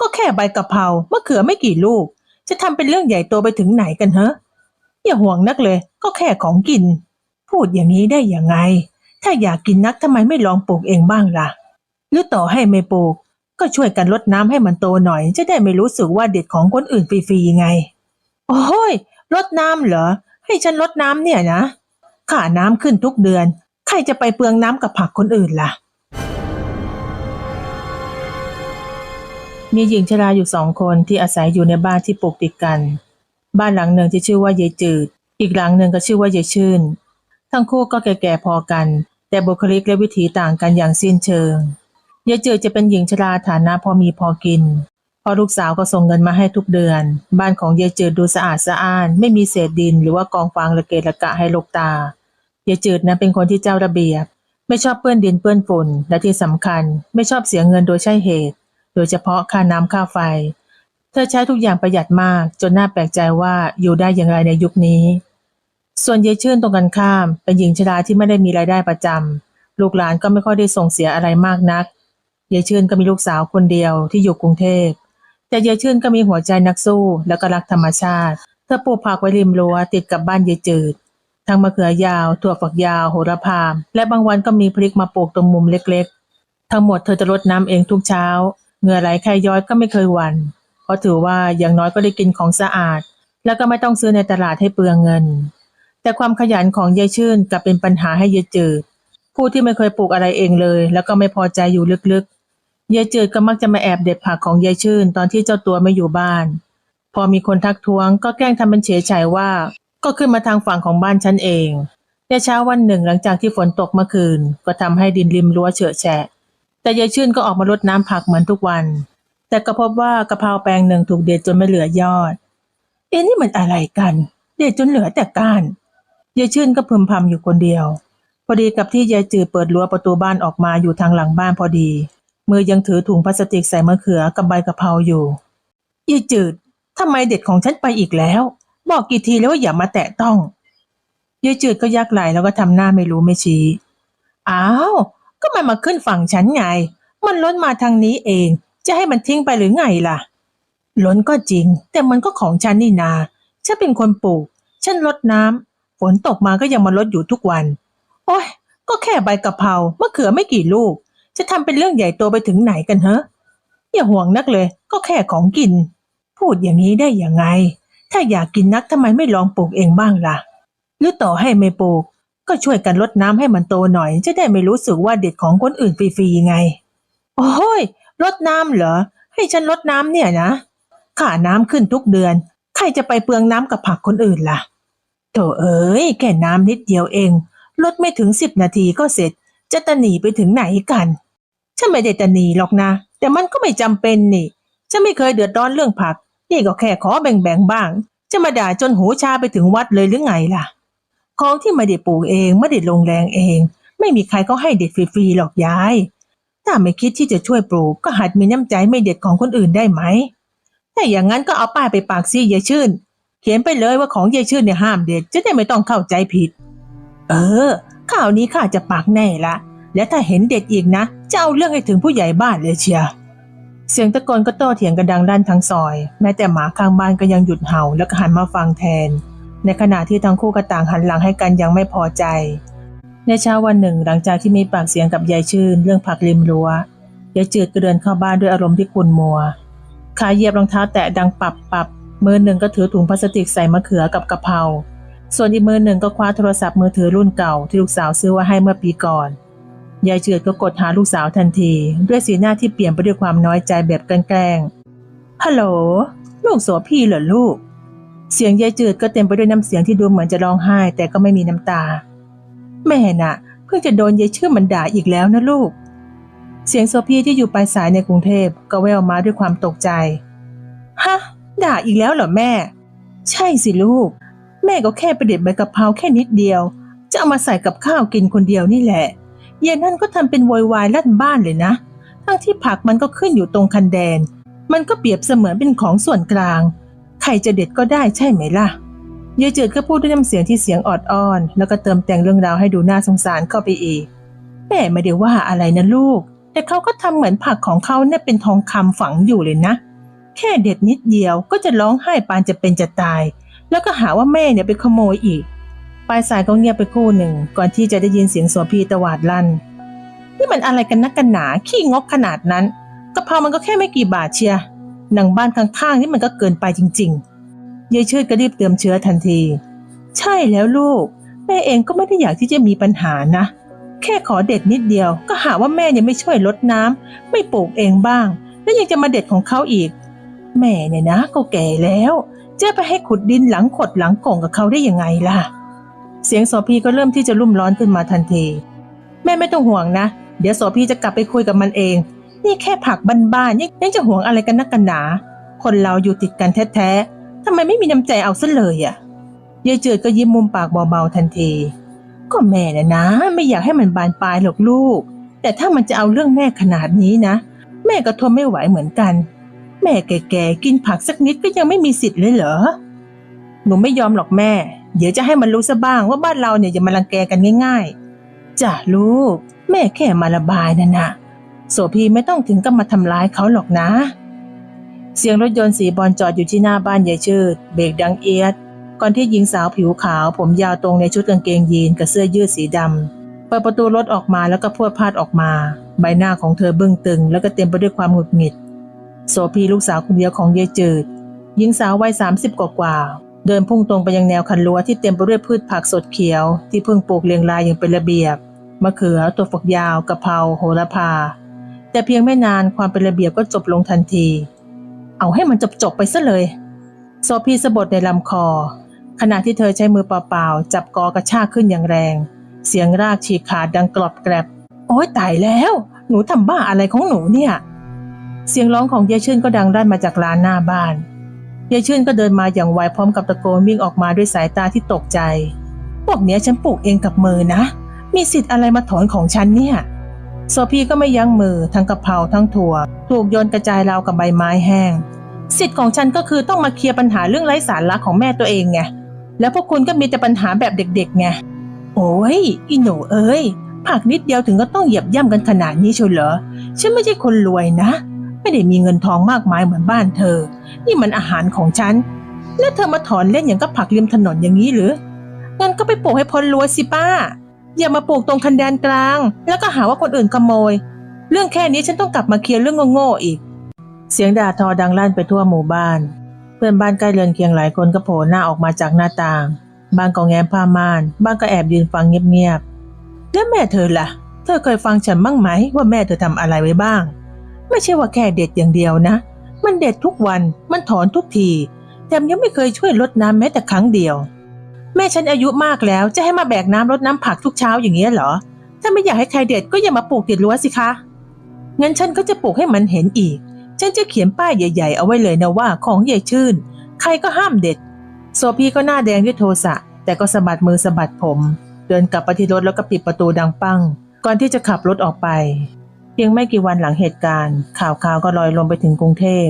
ก็แค่ใบกะเพรามะเขือไม่กี่ลูก จะทำเป็นเรื่องใหญ่โตไปถึงไหนกันเหรออย่าห่วงนักเลย ก็แค่ของกิน พูดอย่างนี้ได้ยังไง ถ้าอยากกินนักทำไมไม่ลองปลูกเองบ้างล่ะ หรือต่อให้ไม่ปลูก ก็ช่วยกันรดน้ำให้มันโตหน่อย จะได้ไม่รู้สึกว่าเด็ดของคนอื่นฟรีๆไง โอ้ยรดน้ำเหรอ ให้ฉันรดน้ำเนี่ยนะค่าน้ำขึ้นทุกเดือน ใครจะไปเปลืองน้ำกับผักคนอื่นล่ะ มีหญิงชราอยู่สองคนที่อาศัยอยู่ในบ้านที่ปลูกติดกัน บ้านหลังหนึ่งที่ชื่อว่ายายจืด อีกหลังหนึ่งก็ชื่อว่ายายชื่น ทั้งคู่ก็แก่ๆพอกัน แต่บุคลิกและวิถีต่างกันอย่างสิ้นเชิงยายจืดจะเป็นหญิงชราฐานะพอมีพอกินพอลูกสาวก็ส่งเงินมาให้ทุกเดือน บ้านของยายจืดดูสะอาดสะอ้าน ไม่มีเศษดินหรือว่ากองฟางระเกะระกะให้ลูกตายายจืดนั้นเป็นคนที่เจ้าระเบียบ ไม่ชอบเปื้อนดินเปื้อนฝุ่นและที่สำคัญ ไม่ชอบเสียเงินโดยใช่เหตุ ดยเฉพาะค่าน้ำค่าไฟ เธอใช้ทุกอย่างประหยัดมากจนน่าแปลกใจว่าอยู่ได้อย่างไรในยุคนี้ ส่วนยายชื่นตรงกันข้าม เป็นหญิงชราที่ไม่ได้มีรายได้ประจำลูกหลานก็ไม่ค่อยได้ส่งเสียอะไรมากนักยายชื่นก็มีลูกสาวคนเดียวที่อยู่กรุงเทพแต่ยายชื่นก็มีหัวใจนักสู้แล้วก็รักธรรมชาติ เธอปลูกผักไว้ริมรั้วติดกับบ้านยายจืด ทั้งมะเขือยาว ถั่วฝักยาว โหระพาและบางวันก็มีพริกมาปลูกตรงมุมเล็กๆ ทั้งหมดเธอจะรดน้ำเองทุกเช้า เหงื่อไหลใครย้อยก็ไม่เคยหวัน่นเพราะถือว่าอย่างน้อยก็ได้กินของสะอาด แล้วก็ไม่ต้องซื้อในตลาดให้เปลืองเงิน แต่ความขยันของยายชื่นกลับเป็นปัญหาให้ยายจืดผู้ที่ไม่เคยปลูกอะไรเองเลย แล้วก็ไม่พอใจอยู่ลึกๆยายจืดก็มักจะมาแอบเด็ดผักของยายชื่น ตอนที่เจ้าตัวไม่อยู่บ้าน พอมีคนทักท้วง ก็แกล้งทำเป็นเฉยใจว่า ก็ขึ้นมาทางฝั่งของบ้านฉันเองแต่เช้าวันหนึ่งหลังจากที่ฝนตกเมื่อคืน ก็ทำให้ดินริมรั้วเฉอะแฉะ แต่ยายชื่นก็ออกมารดน้ำผักเหมือนทุกวัน แต่ก็พบว่ากะเพราแปลงหนึ่งถูกเด็ดจนไม่เหลือยอด เอ๊ะนี่มันอะไรกัน เด็ดจนเหลือแต่ก้านยายชื่นก็พึมพำอยู่คนเดียว พอดีกับที่ยายจืดเปิดรั้วประตูบ้านออกมาอยู่ทางหลังบ้านพอดี มือยังถือถุงพลาสติกใส่มะเขือกับใบกะเพราอยู่ยายจืดทำไมเด็ดของฉันไปอีกแล้ว บอกกี่ทีแล้วว่าอย่ามาแตะต้องยายจืดก็ยักไหลแล้วก็ทำหน้าไม่รู้ไม่ชี้ อ้าว ก็มันมาขึ้นฝั่งฉันไง มันล้นมาทางนี้เอง จะให้มันทิ้งไปหรือไงล่ะ ล้นก็จริง แต่มันก็ของฉันนี่นา ฉันเป็นคนปลูก ฉันรดน้ำฝนตกมาก็ยังมาลดอยู่ทุกวัน โอ้ย ก็แค่ใบกะเพรามะเขือไม่กี่ลูก จะทำเป็นเรื่องใหญ่โตไปถึงไหนกันเหรออย่าห่วงนักเลย ก็แค่ของกิน พูดอย่างนี้ได้ยังไง ถ้าอยากกินนักทำไมไม่ลองปลูกเองบ้างล่ะ หรือต่อให้ไม่ปลูก ก็ช่วยกันรดน้ำให้มันโตหน่อย จะได้ไม่รู้สึกว่าเด็ดของคนอื่นฟรีๆไง โอ้ยรดน้ำเหรอ ให้ฉันรดน้ำเนี่ยนะค่าน้ำขึ้นทุกเดือน ใครจะไปเปลืองน้ำกับผักคนอื่นล่ะโถเอ้ยแค่น้ำนิดเดียวเอง ลดไม่ถึงสิบนาทีก็เสร็จ จะตะหนีไปถึงไหนกัน ฉันไม่ได้ตะหนีหรอกนะ แต่มันก็ไม่จำเป็นนี่ ฉันไม่เคยเดือดร้อนเรื่องผัก นี่ก็แค่ขอแบ่งๆบ้าง จะมาด่าจนหูชาไปถึงวัดเลยหรือไงล่ะ ของที่ไม่ได้ปลูกเองไม่ได้ลงแรงเอง ไม่มีใครก็ให้เด็ดฟรีๆหรอกยาย ถ้าไม่คิดที่จะช่วยปลูกก็หัดมีน้ำใจไม่เด็ดของคนอื่นได้ไหมถ้าอย่างนั้นก็เอาป้ายไปปากซี่ยายชื่น เขียนไปเลยว่าของยายชื่นเนี่ยห้ามเด็ดจะได้ไม่ต้องเข้าใจผิด เออข่าวนี้ข้าจะปากแน่ละ และถ้าเห็นเด็ดอีกนะจะเอาเรื่องให้ถึงผู้ใหญ่บ้านเลยเชียเสียงตะโกนก็โต้เถียงกันดังลั่นทั้งซอย แม้แต่หมาข้างบ้านก็ยังหยุดเห่าแล้วก็หันมาฟังแทน ในขณะที่ทั้งคู่ก็ต่างหันหลังให้กันยังไม่พอใจ ในเช้าวันหนึ่ง หลังจากที่มีปากเสียงกับยายชื่น เรื่องผักริมรั้วยายจืดก็เดินเข้าบ้านด้วยอารมณ์ที่ขุ่นมัว ขาเหยียบรองเท้าแตะดังปับปับมือหนึ่งก็ถือถุงพลาสติกใส่มะเขือกับกะเพราส่วนอีกมือหนึ่งก็คว้าโทรศัพท์มือถือรุ่นเก่าที่ลูกสาวซื้อไว่าให้เมื่อปีก่อนยายเจือดก็กดหาลูกสาวทันที ด้วยสีหน้าที่เปลี่ยนไปด้วยความน้อยใจแบบแกล้งฮัลโหล ลูกโสพี่เหรอลูก เสียงยายจืดก็เต็มไปด้วยน้ำเสียงที่ดูเหมือนจะร้องไห้ แต่ก็ไม่มีน้ำตา แม่น่ะ เพิ่งจะโดนยายเชื่อมันด่าอีกแล้วนะลูก เสียงโซพีที่อยู่ปลายสายในกรุงเทพก็แววมาด้วยความตกใจ ฮะ ด่าอีกแล้วเหรอแม่ ใช่สิลูก แม่ก็แค่ประเด็ดใบกะเพราแค่นิดเดียว จะเอามาใส่กับข้าวกินคนเดียวนี่แหละเย็นนั่นก็ทำเป็นโวยวายลั่นบ้านเลยนะ ทั้งที่ผักมันก็ขึ้นอยู่ตรงคันแดน มันก็เปรียบเสมือนเป็นของส่วนกลาง ใครจะเด็ดก็ได้ใช่ไหมล่ะยายจืดก็พูดด้วยน้ำเสียงที่เสียงออดอ้อน แล้วก็เติมแต่งเรื่องราวให้ดูน่าสงสารเข้าไปอีกแม่ไม่ได้ว่าอะไรนะลูก แต่เขาก็ทำเหมือนผักของเขาเนี่ยเป็นทองคำฝังอยู่เลยนะ แค่เด็ดนิดเดียวก็จะร้องไห้ปานจะเป็นจะตาย แล้วก็หาว่าแม่เนี่ยไปขโมยอีก ปลายสายก็เงียบไปครู่หนึ่ง ก่อนที่จะได้ยินเสียงโสพีตวาดลั่น นี่มันอะไรกันนักกันหนาขี้งกขนาดนั้นกะเพรามันก็แค่ไม่กี่บาทเชีย หนังบ้านข้างๆนี่มันก็เกินไปจริงๆยายชืดก็รีบเติมเชื้อทันที ใช่แล้วลูก แม่เองก็ไม่ได้อยากที่จะมีปัญหานะ แค่ขอเด็ดนิดเดียว ก็หาว่าแม่เนี่ยไม่ช่วยลดน้ำไม่ปลูกเองบ้าง แล้วยังจะมาเด็ดของเขาอีก แม่เนี่ยนะ ก็แก่แล้วจะไปให้ขุดดินหลังขดหลังกล่องกับเขาได้ยังไงล่ะ เสียงโสพีก็เริ่มที่จะรุ่มร้อนขึ้นมาทันที แม่ไม่ต้องห่วงนะ เดี๋ยวโสพีจะกลับไปคุยกับมันเอง นี่แค่ผักบ้านๆยังยังจะห่วงอะไรกันนักกันหนา คนเราอยู่ติดกันแท้ๆทำไมไม่มีน้ำใจเอาซะเลยอะยายเจิดก็ยิ้มมุมปากเบาๆทันที ก็แม่นะนะ ไม่อยากให้มันบานปลายหรอกลูก แต่ถ้ามันจะเอาเรื่องแม่ขนาดนี้นะ แม่ก็ทนไม่ไหวเหมือนกัน แม่แก่ๆกินผักสักนิดก็ยังไม่มีสิทธิ์เลยเหรอหนูไม่ยอมหรอกแม่ เดี๋ยวจะให้มันรู้ซะบ้างว่าบ้านเราเนี่ยจะมารังแกกันง่าย ๆจ้ะลูก แม่แค่มาระบายนะนะ โสพีไม่ต้องถึงกับมาทำร้ายเขาหรอกนะ เสียงรถยนต์สีบอลจอดอยู่ที่หน้าบ้านยายชืดเบรกดังเอียด ก่อนที่หญิงสาวผิวขาว ผมยาวตรงในชุดกางเกงยีนกับเสื้อยืดสีดำเปิดประตูรถออกมาแล้วก็พรวดพาดออกมา ใบหน้าของเธอเบื้องตึง แล้วก็เต็มไปด้วยความหงุดหงิด โสพีลูกสาวคนเดียวของยายจืด หญิงสาววัยสามสิบกว่าเดินพุ่งตรงไปยังแนวคันรั้วที่เต็มไปด้วยพืชผักสดเขียว ที่เพิ่งปลูกเรียงรายอย่างเป็นระเบียบมะเขือตัวฝักยาวกะเพราโหระพา แต่เพียงไม่นานความเป็นระเบียบก็จบลงทันที เอาให้มันจบจบไปซะเลยโซพีสะบดในลำคอ ขณะที่เธอใช้มือเปล่าๆจับกอกระชากขึ้นอย่างแรง เสียงรากฉีกขาดดังกรอบแกรบ โอ๊ยตายแล้ว หนูทำบ้าอะไรของหนูเนี่ย เสียงร้องของยายชื่นก็ดังได้มาจากลานหน้าบ้านยายชื่นก็เดินมาอย่างไวพร้อมกับตะโกนวิ่งออกมาด้วยสายตาที่ตกใจ พวกเนี้ยฉันปลูกเองกับมือนะ มีสิทธิ์อะไรมาถอนของฉันเนี่ย โซพีก็ไม่ยั้งมือทั้งกะเพราทั้งถั่ว ถูกโยนกระจายราวกับใบไม้แห้ง สิทธิ์ของฉันก็คือต้องมาเคลียร์ปัญหาเรื่องไร้สาระของแม่ตัวเองไง แล้วพวกคุณก็มีแต่ปัญหาแบบเด็กๆไง โอ้ยอีหนูเอ้ย ผักนิดเดียวถึงก็ต้องเหยียบย่ำกันขนาดนี้เชียวเหรอ ฉันไม่ใช่คนรวยนะ ไม่ได้มีเงินทองมากมายเหมือนบ้านเธอ นี่มันอาหารของฉัน แล้วเธอมาถอนเล่นอย่างกับผักริมถนนอย่างนี้หรือ งั้นก็ไปปลูกให้พ้นรั้วสิป้า อย่ามาปลูกตรงคันแดนกลาง แล้วก็หาว่าคนอื่นขโมย เรื่องแค่นี้ฉันต้องกลับมาเคลียร์เรื่องโง่ๆอีก เสียงด่าทอดังลั่นไปทั่วหมู่บ้าน เพื่อนบ้านใกล้เรือนเคียงหลายคนก็โผล่หน้าออกมาจากหน้าต่าง บางก็แง้มผ้าม่าน บางก็แอบยืนฟังเงียบๆแล้วแม่เธอล่ะ เธอเคยฟังฉันบ้างไหมว่าแม่เธอทำอะไรไว้บ้าง ไม่ใช่ว่าแค่เด็ดอย่างเดียวนะ มันเด็ดทุกวัน มันถอนทุกที แถมยังไม่เคยช่วยลดน้ำแม้แต่ครั้งเดียว แม่ฉันอายุมากแล้วจะให้มาแบกน้ำรดน้ำผักทุกเช้าอย่างเงี้ยเหรอ ถ้าไม่อยากให้ใครเด็ดก็อย่ามาปลูกติดรั้วสิคะงั้นฉันก็จะปลูกให้มันเห็นอีก ฉันจะเขียนป้ายใหญ่ ๆ เอาไว้เลยนะว่าของใหญ่ชื่น ใครก็ห้ามเด็ด โซพีก็หน้าแดงด้วยโทสะ แต่ก็สะบัดมือสะบัดผม เดินกลับไปที่รถแล้วก็ปิดประตูดังปัง ก่อนที่จะขับรถออกไป เพียงไม่กี่วันหลังเหตุการณ์ ข่าวข่าวก็ลอยลงไปถึงกรุงเทพ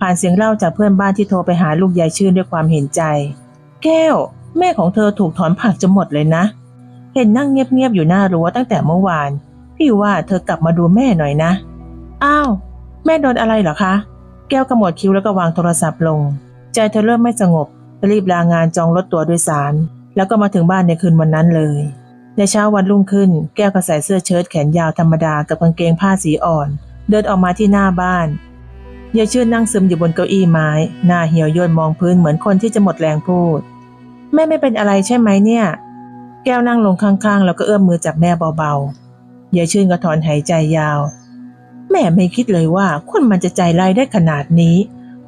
ผ่านเสียงเล่าจากเพื่อนบ้านที่โทรไปหาลูกยายชื่นด้วยความเห็นใจ แก้ว แม่ของเธอถูกถอนผักจะหมดเลยนะ เห็นนั่งเงียบๆอยู่หน้ารั้วตั้งแต่เมื่อวาน พี่ว่าเธอกลับมาดูแม่หน่อยนะ อ้าว แม่โดนอะไรเหรอคะ แก้วกระหมดคิ้วแล้วก็วางโทรศัพท์ลง ใจเธอเริ่มไม่สงบ รีบลางานจองรถตัวโดยสาร แล้วก็มาถึงบ้านในคืนวันนั้นเลย ในเช้าวันรุ่งขึ้น แก้วก็ใส่เสื้อเชิ้ตแขนยาวธรรมดากับกางเกงผ้าสีอ่อน เดินออกมาที่หน้าบ้านยายชื่นนั่งซึมอยู่บนเก้าอี้ไม้ หน้าเหี่ยวย่นมองพื้นเหมือนคนที่จะหมดแรงพูด แม่ไม่เป็นอะไรใช่ไหมเนี่ย แก้วนั่งลงข้างๆ แล้วก็เอื้อมมือจับแม่เบาๆยายชื่นก็ถอนหายใจยาว แม่ไม่คิดเลยว่าคนมันจะใจร้ายได้ขนาดนี้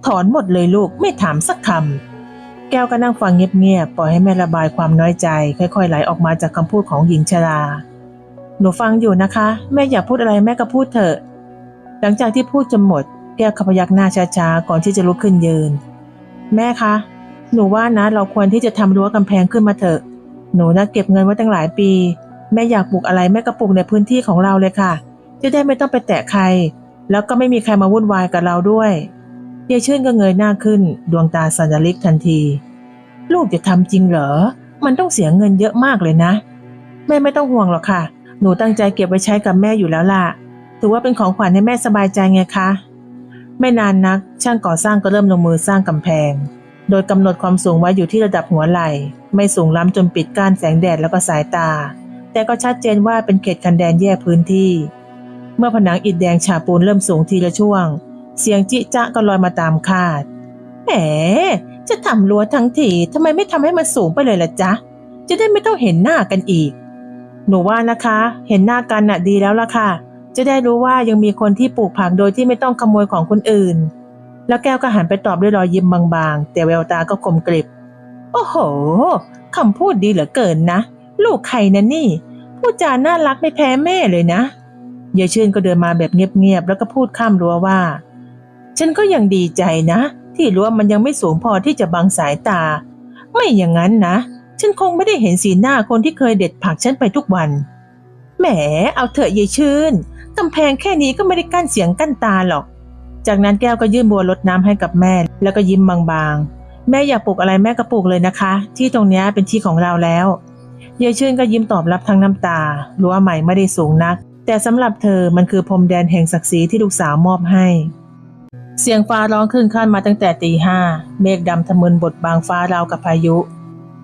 ถอนหมดเลยลูกไม่ถามสักคำแก้วก็นั่งฟังเงียบๆปล่อยให้แม่ระบายความน้อยใจ ค่อยๆไหลออกมาจากคำพูดของหญิงชราหนูฟังอยู่นะคะ แม่อยากพูดอะไรแม่ก็พูดเถอะ หลังจากที่พูดจนหมด แก้วขพยักหน้าช้าๆก่อนที่จะลุกขึ้นยืน แม่คะ หนูว่านะเราควรที่จะทำรั้วกำแพงขึ้นมาเถอะ หนูนะเก็บเงินไว้ตั้งหลายปี แม่อยากปลูกอะไรแม่ก็ปลูกในพื้นที่ของเราเลยค่ะ จะได้ไม่ต้องไปแตะใคร แล้วก็ไม่มีใครมาวุ่นวายกับเราด้วยยายชื่นก็เงยหน้าขึ้น ดวงตาสัญลิกทันที ลูกจะทำจริงเหรอ มันต้องเสียเงินเยอะมากเลยนะ แม่ไม่ต้องห่วงหรอกค่ะ หนูตั้งใจเก็บไว้ใช้กับแม่อยู่แล้วล่ะ ถือว่าเป็นของขวัญให้แม่สบายใจไงคะ ไม่นานนัก ช่างก่อสร้างก็เริ่มลงมือสร้างกำแพง โดยกำหนดความสูงไว้อยู่ที่ระดับหัวไหล่ ไม่สูงล้ำจนปิดกั้นแสงแดดแล้วก็สายตา แต่ก็ชัดเจนว่าเป็นเขตคันแดนแยกพื้นที่ เมื่อผนังอิฐแดงฉาบปูนเริ่มสูงทีละช่วง เสียงจิจะก็ลอยมาตามคาด แหม จะทำรั้วทั้งทีทำไมไม่ทำให้มันสูงไปเลยล่ะจ๊ะ จะได้ไม่ต้องเห็นหน้ากันอีก หนูว่านะคะ เห็นหน้ากันน่ะดีแล้วล่ะค่ะ จะได้รู้ว่ายังมีคนที่ปลูกผักโดยที่ไม่ต้องขโมยของคนอื่น แล้วแก้วก็หันไปตอบด้วยรอยยิ้มบางๆ แต่แววตาก็คมกริบ โอ้โหคำพูดดีเหลือเกินนะ ลูกใครนะนี่ พูดจาน่ารักไม่แพ้แม่เลยนะยายชื่นก็เดินมาแบบเงียบๆ แล้วก็พูดข้ามรั้วว่า ฉันก็ยังดีใจนะ ที่รั้วมันยังไม่สูงพอที่จะบังสายตา ไม่อย่างนั้นนะ ฉันคงไม่ได้เห็นสีหน้าคนที่เคยเด็ดผักฉันไปทุกวัน แหม เอาเถอะยายชื่นกำแพงแค่นี้ก็ไม่ได้กั้นเสียงกั้นตาหรอก จากนั้นแก้วก็ยื่นบัวรดน้ำให้กับแม่ แล้วก็ยิ้มบางๆ แม่อยากปลูกอะไรแม่ก็ปลูกเลยนะคะ ที่ตรงนี้เป็นที่ของเราแล้วยายชื่นก็ยิ้มตอบรับทั้งน้ำตารั้วใหม่ไม่ได้สูงนัก แต่สำหรับเธอมันคือพรมแดนแห่งศักดิ์ศรีที่ลูกสาวมอบให้ เสียงฟ้าร้องขึ้นขั้นมาตั้งแต่ตีห้าเมฆดำทะมึนบดบางฟ้าราวกับพายุ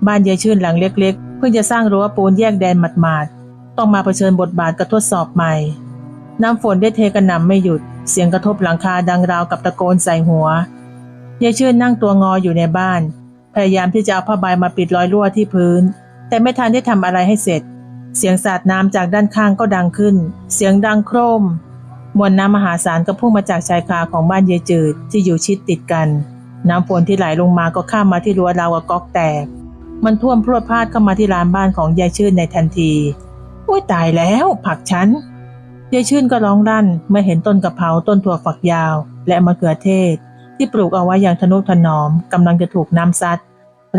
บ้านยายชื่นหลังเล็กๆ เพิ่งจะสร้างรั้วปูนแยกแดนหมาดๆต้องมาเผชิญบทบาทกับทดสอบใหม่ น้ำฝนได้เทกระหน่ำไม่หยุด เสียงกระทบหลังคาดังราวกับตะโกนใส่หัวยายชื่นนั่งตัวงออยู่ในบ้าน พยายามที่จะเอาผ้าใบมาปิดรอยรั่วที่พื้น แต่ไม่ทันได้ทำอะไรให้เสร็จ เสียงสาดน้ำจากด้านข้างก็ดังขึ้น เสียงดังโครม มวลน้ำมหาศาลก็พุ่งมาจากชายคาของบ้านยายจืดที่อยู่ชิดติดกัน น้ำฝนที่ไหลลงมาก็ข้ามมาที่รั้วราวกับก๊อกแตก มันท่วมพรวดพลาดเข้ามาที่ลานบ้านของยายชื่นในทันทีอุ้ยตายแล้ว ผักฉัน ยายชื่นก็ร้องรั่นเมื่อเห็นต้นกะเพราต้นถั่วฝักยาว และมะเขือเทศ ที่ปลูกเอาไว้อย่างทนุถนอมกำลังจะถูกน้ำซัด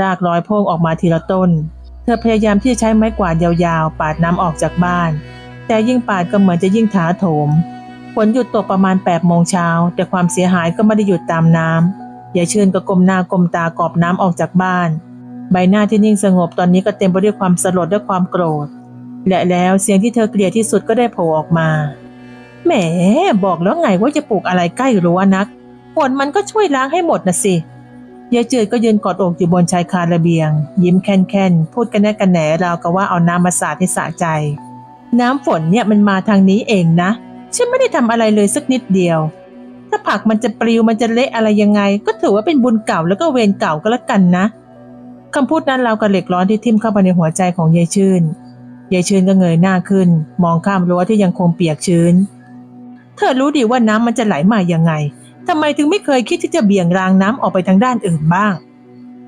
รากลอยโพ่งออกมาทีละต้น เธอพยายามที่จะใช้ไม้กวาดยาวๆ ปาดน้ำออกจากบ้าน แต่ยิ่งปาดก็เหมือนจะยิ่งถาโถมฝนหยุดตกประมาณ8ปดโมงเช้า แต่ความเสียหายก็ไม่ได้หยุดตามน้ำยายชื่นก็ก้มหน้าก้มตากอบน้ำออกจากบ้าน ใบหน้าที่นิ่งสงบตอนนี้ก็เต็มไปด้วยความสลดและความโกรธ และแล้วเสียงที่เธอเกลียดที่สุดก็ได้โผล่ออกมาแหมบอกแล้วไงว่าจะปลูกอะไรใกล้รั้วนักฝนมันก็ช่วยล้างให้หมดนะสิยายจืดก็ยืนกอดอกอยู่บนชายคาระเบียง ยิ้มแค่นๆพูดกันแน่กันแหนราวกับว่าเอาน้ำมาสาดให้สะใจ น้ำฝนเนี่ยมันมาทางนี้เองนะฉันไม่ได้ทำอะไรเลยสักนิดเดียว ถ้าผักมันจะปลิวมันจะเละอะไรยังไง ก็ถือว่าเป็นบุญเก่าแล้วก็เวรเก่าก็แล้วกันนะคำพูดนั้นเราวกับเหล็กร้อนที่ทิ่มเข้าไปในหัวใจของยายชื่น ยายชื่นก็เงยหน้าขึ้น มองข้ามรั้วที่ยังคงเปียกชื้น เธอรู้ดีว่าน้ำมันจะไหลมายังไงทำไมถึงไม่เคยคิดที่จะเบี่ยงรางน้ำออกไปทางด้านอื่นบ้าง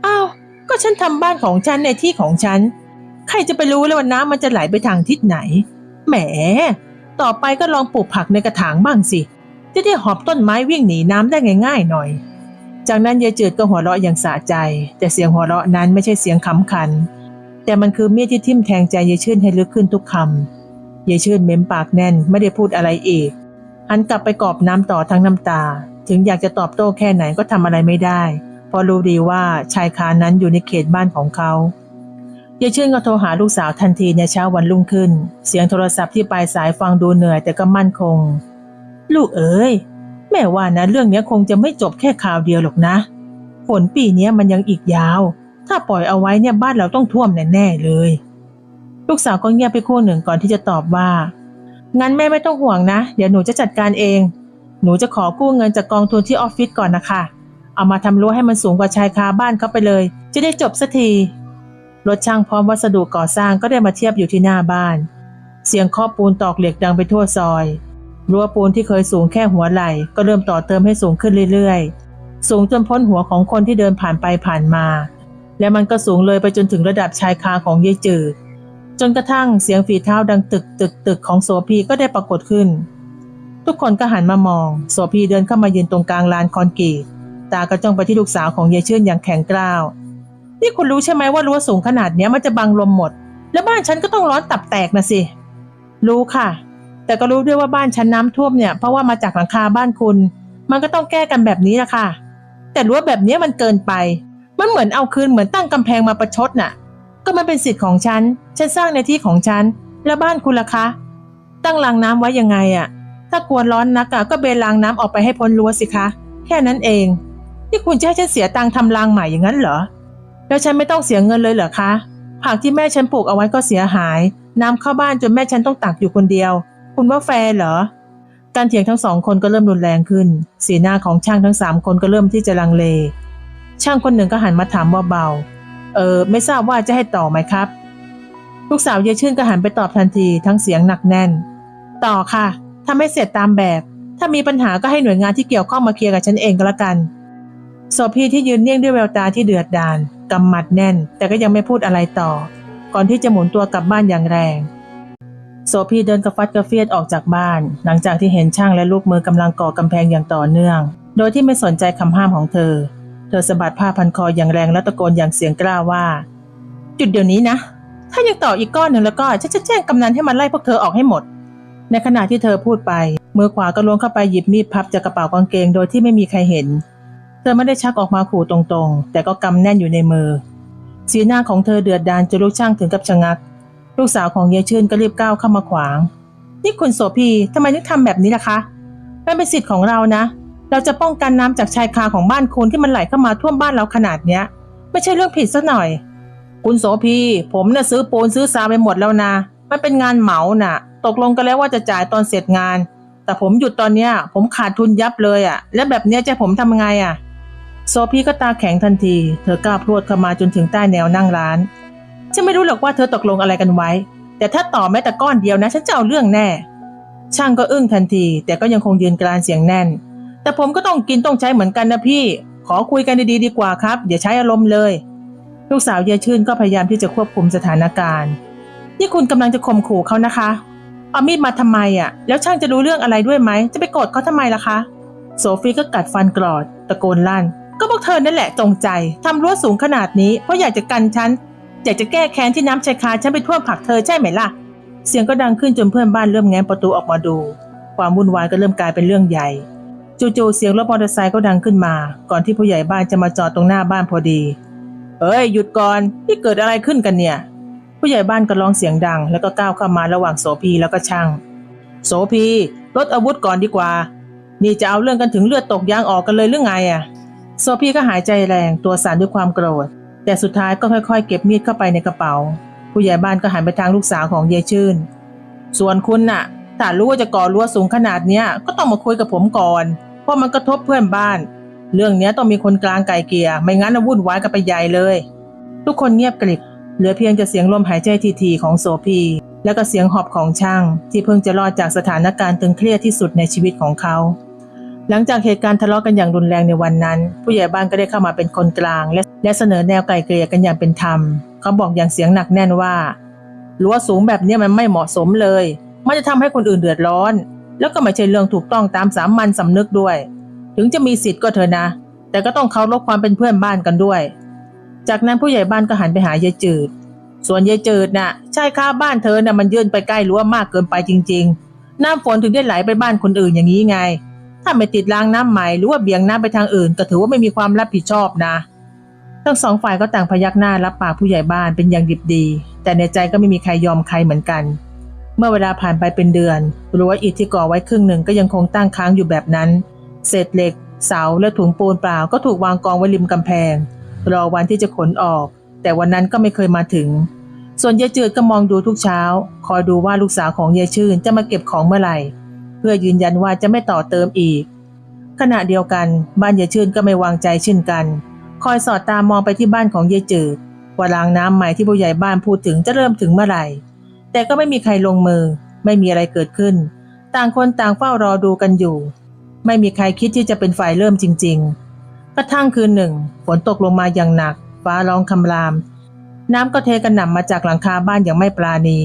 อ้าว ก็ฉันทำบ้านของฉันในที่ของฉัน ใครจะไปรู้เลยว่าน้ำมันจะไหลไปทางทิศไหน แหม ต่อไปก็ลองปลูกผักในกระถางบ้างสิ จะได้หอบต้นไม้วิ่งหนีน้ำได้ง่าย ๆ หน่อย จากนั้นยายจืดก็หัวเราะอย่างสะใจ แต่เสียงหัวเราะนั้นไม่ใช่เสียงขำขัน แต่มันคือมีดที่ทิ่มแทงใจยายชื่นให้ลึกขึ้นทุกคำยายชื่นเม้มปากแน่นไม่ได้พูดอะไรอีกหันกลับไปกอบน้ำต่อทั้งน้ำตา ถึงอยากจะตอบโต้แค่ไหนก็ทำอะไรไม่ได้ เพราะรู้ดีว่าชายคานั้นอยู่ในเขตบ้านของเขายายชื่นก็โทรหาลูกสาวทันทีในเช้าวันรุ่งขึ้น เสียงโทรศัพท์ที่ปลายสายฟังดูเหนื่อยแต่ก็มั่นคง ลูกเอ๋ยแม่ว่านะเรื่องนี้คงจะไม่จบแค่ข่าวเดียวหรอกนะฝนปีนี้มันยังอีกยาว ถ้าปล่อยเอาไว้เนี่ยบ้านเราต้องท่วมแน่ๆเลย ลูกสาวก็เงียบไปครู่หนึ่งก่อนที่จะตอบว่า งั้นแม่ไม่ต้องห่วงนะ เดี๋ยวหนูจะจัดการเอง หนูจะขอกู้เงินจากกองทุนที่ออฟฟิศก่อนนะคะ เอามาทำรั้วให้มันสูงกว่าชายคาบ้านเขาไปเลย จะได้จบสักที รถช่างพร้อมวัสดุก่อสร้างก็ได้มาเทียบอยู่ที่หน้าบ้าน เสียงเคาะปูนตอกเหล็กดังไปทั่วซอย รั้วปูนที่เคยสูงแค่หัวไหล่ ก็เริ่มต่อเติมให้สูงขึ้นเรื่อยๆ สูงจนพ้นหัวของคนที่เดินผ่านไปผ่านมา และมันก็สูงเลยไปจนถึงระดับชายคาของยายจืดจนกระทั่งเสียงฝีเท้าดังตึกตึกตึกของโสพีก็ได้ปรากฏขึ้น ทุกคนก็หันมามอง โสพีเดินเข้ามายืนตรงกลางลานคอนกรีตตากระจ้องไปที่ลูกสาวของยายชื่นอย่างแข็งกร้าวนี่คุณรู้ใช่ไหมว่ารั้วสูงขนาดเนี้ยมันจะบังลมหมด แล้วบ้านฉันก็ต้องร้อนตับแตกนะสิ รู้ค่ะ แต่ก็รู้ด้วยว่าบ้านฉันน้ำท่วมเนี่ยเพราะว่ามาจากหลังคาบ้านคุณ มันก็ต้องแก้กันแบบนี้แหละค่ะ แต่รั้วแบบนี้มันเกินไป มันเหมือนเอาคืนเหมือนตั้งกำแพงมาประชดน่ะ ก็มันเป็นสิทธิ์ของฉัน ฉันสร้างในที่ของฉัน แล้วบ้านคุณล่ะคะ ตั้งรางน้ำไว้ยังไงอะถ้ากลัวร้อนนักอะก็เบรางน้ำออกไปให้พ้นรั้วสิคะ แค่นั้นเอง นี่คุณจะให้ฉันเสียตังค์ทำรางใหม่อย่างนั้นเหรอ แล้วฉันไม่ต้องเสียเงินเลยเหรอคะ ผักที่แม่ฉันปลูกเอาไว้ก็เสียหาย น้ำเข้าบ้านจนแม่ฉันต้องตักอยู่คนเดียว คุณว่าแฟร์เหรอการเถียงทั้งสองคนก็เริ่มรุนแรงขึ้น สีหน้าของช่างทั้งสามคนก็เริ่มที่จะลังเล ช่างคนหนึ่งก็หันมาถามเบาๆเออไม่ทราบว่าจะให้ต่อไหมครับ ลูกสาวยายชื่นก็หันไปตอบทันทีทั้งเสียงหนักแน่น ต่อค่ะถ้าไม่เสร็จตามแบบ ถ้ามีปัญหาก็ให้หน่วยงานที่เกี่ยวข้องมาเคลียร์กับฉันเองก็แล้วกันโสพีที่ยืนเนิ่ยงด้วยแววตาที่เดือดดาลกำหมัดแน่น แต่ก็ยังไม่พูดอะไรต่อ ก่อนที่จะหมุนตัวกลับบ้านอย่างแรงโสพีเดินกระฟัดกระเฟียดออกจากบ้าน หลังจากที่เห็นช่างและลูกมือกำลังก่อกำแพงอย่างต่อเนื่อง โดยที่ไม่สนใจคำห้ามของเธอ ธอสะบัดผ้าพันคออย่างแรงและตะโกนอย่างเสียงกล้าว่าจุดเดี๋ยวนี้นะ ถ้ายังต่ออีกก้อนหนึ่งแล้วก็ฉันจะแจ้งกำนันให้มันไล่พวกเธอออกให้หมด ในขณะที่เธอพูดไป มือขวาก็ล้วงเข้าไปหยิบมีดพับจากกระเป๋ากางเกงโดยที่ไม่มีใครเห็น เธอไม่ได้ชักออกมาขู่ตรงๆ แต่ก็กำแน่นอยู่ในมือ สีหน้าของเธอเดือดดาลจนลูกช่างถึงกับชะงัก ลูกสาวของยายชื่นก็รีบก้าวเข้ามาขวาง นี่คุณโสพีทำไมถึงทำแบบนี้ล่ะคะมันเป็นสิทธิ์ของเรานะ เราจะป้องกันน้ำจากชายคาของบ้านคุณที่มันไหลเข้ามาท่วมบ้านเราขนาดเนี้ย ไม่ใช่เรื่องผิดสักหน่อย คุณโสพีผมน่ะซื้อปูนซื้อซาไปหมดแล้วนะมันเป็นงานเหมาน่ะ ตกลงกันแล้วว่าจะจ่ายตอนเสร็จงาน แต่ผมหยุดตอนเนี้ย ผมขาดทุนยับเลยอะ่ะ แล้วแบบเนี้ยจะผมทำไงอะ่ะ โซพีก็ตาแข็งทันที เธอก้าวพรวดเข้ามาจนถึงใต้แนวนั่งร้านฉันไม่รู้หรอกว่าเธอตกลงอะไรกันไว้ แต่ถ้าต่อแม้แต่ก้อนเดียวนะ ฉันจะเอาเรื่องแน่ ช่างก็อึ้งทันที แต่ก็ยังคงยืนกรานเสียงแน่น แต่ผมก็ต้องกินต้องใช้เหมือนกันนะพี่ ขอคุยกันดีๆดีกว่าครับอย่าใช้อารมณ์เลย ลูกสาวยายชื่นก็พยายามที่จะควบคุมสถานการณ์นี่คุณกำลังจะข่มขู่เขานะคะ เอามีดมาทำไมอะ แล้วช่างจะรู้เรื่องอะไรด้วยไหม จะไปโกรธเขาทำไมล่ะคะ โซฟีก็กัดฟันกรอด ตะโกนลั่น ก็พวกเธอนั่นแหละจงใจทำรั้วสูงขนาดนี้ เพราะอยากจะกันฉัน อยากจะแก้แค้นที่น้ำชายคาฉันไปท่วมผักเธอใช่ไหมล่ะ เสียงก็ดังขึ้นจนเพื่อนบ้านเริ่มแง้มประตูออกมาดู ความวุ่นวายก็เริ่มกลายเป็นเรื่องใหญ่ จู่ๆเสียงรถมอเตอร์ไซค์ก็ดังขึ้นมา ก่อนที่ผู้ใหญ่บ้านจะมาจอดตรงหน้าบ้านพอดี เอ้ยหยุดก่อนนี่เกิดอะไรขึ้นกันเนี่ย ผู้ใหญ่บ้านก็ร้องเสียงดัง แล้วก็ก้าวเข้ามาระหว่างโสพีแล้วก็ช่าง โสพีลดอาวุธก่อนดีกว่า นี่จะเอาเรื่องกันถึงเลือดตกยางออกกันเลยหรือไงอะโซพีก็หายใจแรงตัวสั่นด้วยความโกรธ แต่สุดท้ายก็ค่อยๆ เก็บมีดเข้าไปในกระเป๋า ผู้ใหญ่บ้านก็หันไปทางลูกสาวของยายชื่น ส่วนคุณน่ะารู้ว่าจะก่อรั้วสูงขนาดเนี้ยก็ต้องมาคุยกับผมก่อน เพราะมันกระทบเพื่อนบ้าน เรื่องเนี้ยต้องมีคนกลางไก่เกลี่ยไม่งั้นวุ่นวายกันไปใหญ่เลย ทุกคนเงียบกริบเหลือเพียงแต่เสียงลมหายใจทีๆของโสพี แล้วก็เสียงหอบของช่าง ที่เพิ่งจะรอดจากสถานการณ์ตึงเครียดที่สุดในชีวิตของเขา หลังจากเหตุการณ์ทะเลาะกันอย่างรุนแรงในวันนั้น ผู้ใหญ่บ้านก็ได้เข้ามาเป็นคนกลาง และและเสนอแนวไกลเกลี่ยกันอย่างเป็นธรรม เขาบอกอย่างเสียงหนักแน่นว่ารั้วสูงแบบนี้มันไม่เหมาะสมเลย มันจะทำให้คนอื่นเดือดร้อน แล้วก็ไม่ใช่เรื่องถูกต้องตามสามัญสำนึกด้วย ถึงจะมีสิทธิ์ก็เถอะนะ แต่ก็ต้องเคารพความเป็นเพื่อนบ้านกันด้วย จากนั้นผู้ใหญ่บ้านก็หันไปหายายจืด ส่วนยายจืดน่ะใช่ค่าบ้านเธอน่ะมันยื่นไปใกล้รั้วมากเกินไปจริง ๆ น้ำฝนถึงได้ไหลไปบ้านคนอื่นอย่างนี้ไง ถ้าไม่ติดรางน้ำใหม่หรือว่าเบี่ยงน้ำไปทางอื่น ก็ถือว่าไม่มีความรับผิดชอบนะทั้งสองฝ่ายก็ต่างพยักหน้ารับปากผู้ใหญ่บ้านเป็นอย่างดิบดี แต่ในใจก็ไม่มีใครยอมใครเหมือนกัน เมื่อเวลาผ่านไปเป็นเดือนรั้วอิฐที่ก่อไว้ครึ่งหนึ่งก็ยังคงตั้งค้างอยู่แบบนั้น เศษเหล็ก เสาและถุงปูนเปล่าก็ถูกวางกองไว้ริมกำแพง รอวันที่จะขนออก แต่วันนั้นก็ไม่เคยมาถึง ส่วนยายจืดก็มองดูทุกเช้า คอยดูว่าลูกสาวของยายชื่นจะมาเก็บของเมื่อไหร่ เพื่อยืนยันว่าจะไม่ต่อเติมอีก ขณะเดียวกันบ้านยายชื่นก็ไม่วางใจเช่นกัน คอยสอดตามองไปที่บ้านของยายจืดว่ารางน้ำใหม่ที่ผู้ใหญ่บ้านพูดถึงจะเริ่มถึงเมื่อไหร่ แต่ก็ไม่มีใครลงมือ ไม่มีอะไรเกิดขึ้น ต่างคนต่างเฝ้ารอดูกันอยู่ ไม่มีใครคิดที่จะเป็นฝ่ายเริ่มจริง ๆ กระทั่งคืนหนึ่ง ฝนตกลงมาอย่างหนัก ฟ้าร้องคำราม น้ำก็เทกันหน่ำมาจากหลังคาบ้านอย่างไม่ปราณี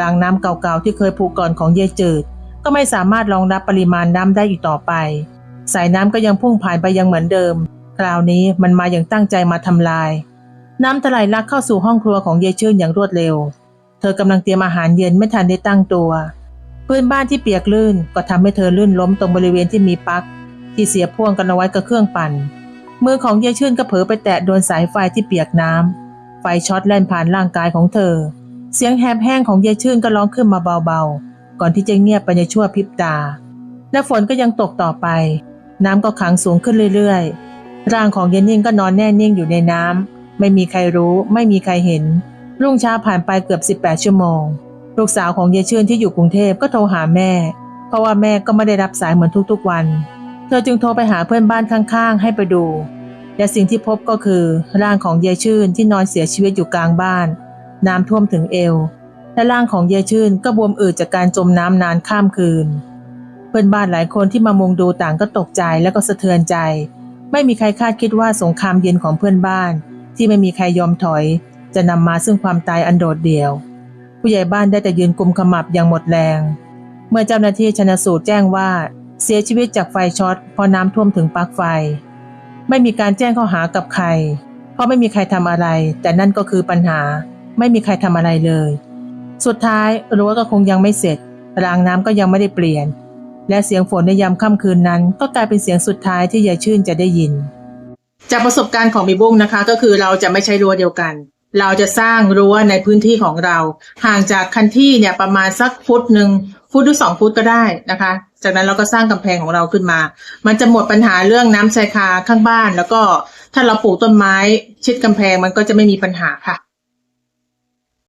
รางน้ำเก่าๆที่เคยผูกก่อนของเยจืด ก็ไม่สามารถรองรับปริมาณน้ำได้อีกต่อไป สายน้ำก็ยังพุ่งผ่านไปยังเหมือนเดิม คราวนี้มันมาอย่างตั้งใจมาทำลาย น้ำทะไหลลักเข้าสู่ห้องครัวของเยชื่นอย่างรวดเร็ว ธอกำลังเตรียมอาหารเย็นไม่ทันได้ตั้งตัว พื้นบ้านที่เปียกลื่นก็ทำให้เธอลื่นล้มตรงบริเวณที่มีปลั๊กที่เสียพ่วงกันเอาไว้กับเครื่องปั่น มือของเยชื่นก็เผลอไปแตะโดนสายไฟที่เปียกน้ำไฟช็อตแล่นผ่านร่างกายของเธอ เสียงแหบแห้งของยายชื่นก็ร้องขึ้นมาเบาๆ ก่อนที่จะเงียบไปในชั่วพริบตา และฝนก็ยังตกต่อไป น้ำก็ขังสูงขึ้นเรื่อยๆ ร่างของเยนนิ่งก็นอนแน่นิ่งอยู่ในน้ำไม่มีใครรู้ ไม่มีใครเห็น รุ่งเช้าผ่านไปเกือบ 18 ชั่วโมง ลูกสาวของเยเชื่นที่อยู่กรุงเทพก็โทรหาแม่ เพราะว่าแม่ก็ไม่ได้รับสายเหมือนทุกๆวัน เธอจึงโทรไปหาเพื่อนบ้านข้างๆ ให้ไปดู และสิ่งที่พบก็คือร่างของเยชื่นที่นอนเสียชีวิตอยู่กลางบ้าน น้ำท่วมถึงเอว และร่างของเยชื่นก็บวมอืดจากการจมน้ำนานข้ามคืน เพื่อนบ้านหลายคนที่มามุงดูต่างก็ตกใจและก็สะเทือนใจ ไม่มีใครคาดคิดว่าสงครามเย็นของเพื่อนบ้าน ที่ไม่มีใครยอมถอย จะนำมาซึ่งความตายอันโดดเดี่ยว ผู้ใหญ่บ้านได้แต่ยืนกุมขมับอย่างหมดแรง เมื่อเจ้าหน้าที่ชนสูตรแจ้งว่าเสียชีวิตจากไฟช็อตพราะน้ำท่วมถึงปลั๊กไฟ ไม่มีการแจ้งข้อหากับใคร เพราะไม่มีใครทำอะไร แต่นั่นก็คือปัญหา ไม่มีใครทำอะไรเลย สุดท้ายรั้วก็คงยังไม่เสร็จรางน้ำก็ยังไม่ได้เปลี่ยน และเสียงฝนในยามค่ำคืนนั้น ก็กลายเป็นเสียงสุดท้ายที่ยายชื่นจะได้ยิน จากประสบการณ์ของมีบุ้งนะคะ ก็คือเราจะไม่ใช้รั้วเดียวกัน เราจะสร้างรั้วในพื้นที่ของเรา ห่างจากคันที่เนี่ยประมาณสักฟุตหนึ่งฟุตหรือสองฟุตก็ได้นะคะ จากนั้นเราก็สร้างกำแพงของเราขึ้นมา มันจะหมดปัญหาเรื่องน้ำชายคาข้างบ้าน แล้วก็ถ้าเราปลูกต้นไม้ชิดกำแพงมันก็จะไม่มีปัญหาค่ะ